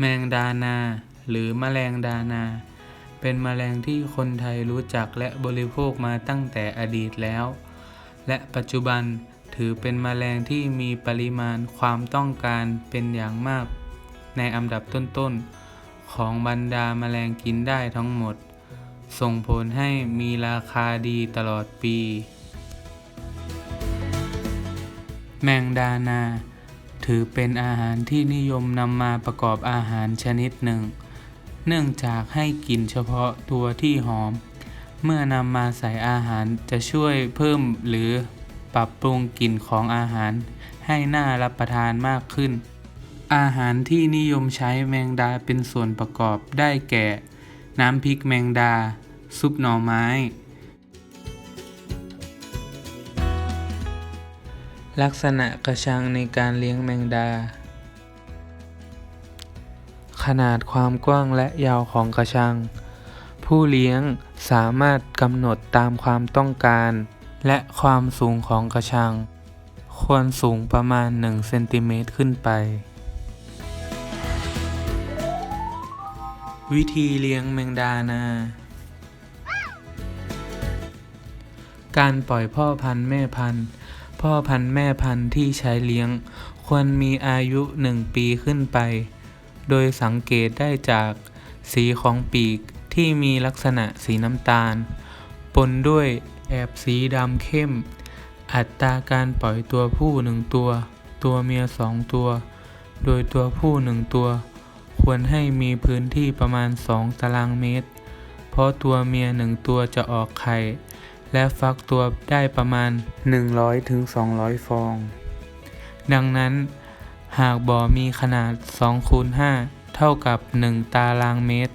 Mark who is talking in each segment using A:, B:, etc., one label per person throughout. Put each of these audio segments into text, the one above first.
A: แมงดานา หรือแมลงดานา เป็นแมลงที่คนไทยรู้จักและบริโภคมาตั้งแต่อดีตแล้ว และปัจจุบันถือเป็นแมลงที่มีปริมาณความต้องการเป็นอย่างมาก ในอันดับต้นๆ ของบรรดาแมลงกินได้ทั้งหมด ส่งผลให้มีราคาดีตลอดปี แมงดานา ถือเป็นอาหารที่นิยมนำมาประกอบอาหารชนิดหนึ่ง เนื่องจากให้กลิ่นเฉพาะตัวที่หอม เมื่อนำมาใส่อาหารจะช่วยเพิ่มหรือปรับปรุงกลิ่นของอาหาร ให้น่ารับประทานมากขึ้น อาหารที่นิยมใช้แมงดาเป็นส่วนประกอบได้แก่ น้ำพริกแมงดา ซุปหน่อไม้ ลักษณะกระชังในการเลี้ยงแมงดา ขนาดความกว้างและยาวของกระชัง ผู้เลี้ยงสามารถกำหนดตามความต้องการ และความสูงของกระชัง ควรสูงประมาณ 1 เซนติเมตรขึ้นไป วิธีเลี้ยงแมงดานาการปล่อยพ่อพันธุ์แม่พันธุ์ พ่อพันธุ์แม่พันธุ์ที่ใช้เลี้ยง ควรมีอายุ 1 ปีขึ้นไป โดยสังเกตได้จากสีของปีกที่มีลักษณะสีน้ำตาล ปนด้วยแอบสีดำเข้ม อัตราการปล่อยตัวผู้หนึ่งตัว ตัวเมียสองตัว โดยตัวผู้หนึ่งตัว ควรให้มีพื้นที่ประมาณ 2 ตารางเมตร เพราะตัวเมียหนึ่งตัวจะออกไข่ และฟักตัวได้ประมาณ 100-200 ฟอง ดังนั้น หากบ่อมีขนาด2คูณ5เท่ากับ 1 ตารางเมตร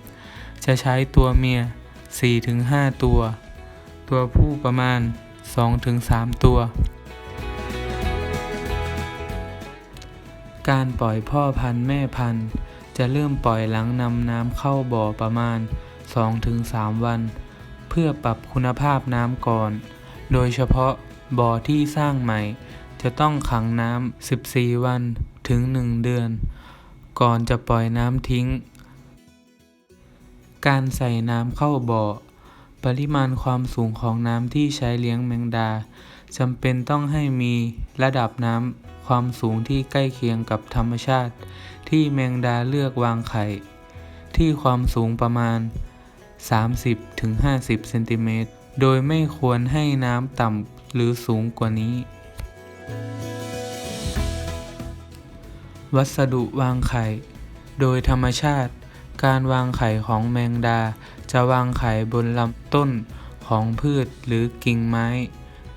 A: จะใช้ตัวเมีย 4-5 ตัว ตัวผู้ประมาณ 2-3 ตัว การปล่อยพ่อพันธุ์แม่พันธุ์ จะเริ่มปล่อยหลังนำน้ำเข้าบ่อประมาณ 2-3 วัน เพื่อปรับคุณภาพน้ำก่อน โดยเฉพาะบ่อที่สร้างใหม่ จะต้องขังน้ำ 14 วันถึง 1 เดือน ก่อนจะปล่อยน้ำทิ้ง การใส่น้ำเข้าบ่อ ปริมาณความสูงของน้ำที่ใช้เลี้ยงแมงดาจำเป็นต้องให้มีระดับน้ำความสูงที่ใกล้เคียงกับธรรมชาติ ที่แมงดาเลือกวางไข่ ที่ความสูงประมาณ 30-50เซนติเมตร โดยไม่ควรให้น้ำต่ำหรือสูงกว่านี้ วัสดุวางไข่ โดยธรรมชาติ การวางไข่ของแมงดา จะวางไข่บนลำต้นของพืชหรือกิ่งไม้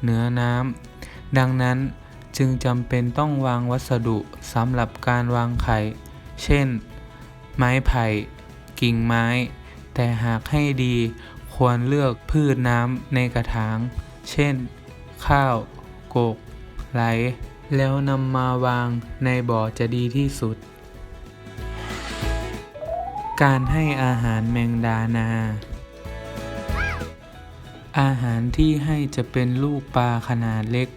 A: เหนือน้ำ ดังนั้นจึงจำเป็นต้องวางวัสดุสำหรับการวางไข่ เช่น ไม้ไผ่ กิ่งไม้ แต่หากให้ดีควรเลือกพืชน้ำในกระถาง เช่น ข้าว โกก ไหล แล้วนำมาวางในบ่อจะดีที่สุด การให้อาหารแมงดานา อาหารที่ให้จะเป็นลูกปลาขนาดเล็ก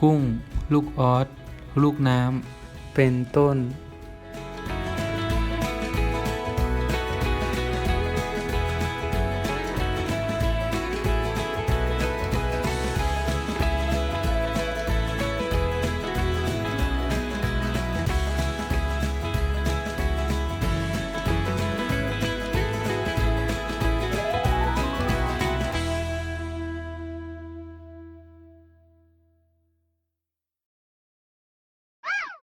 A: กุ้ง ลูกออส ลูกน้ำ เป็นต้น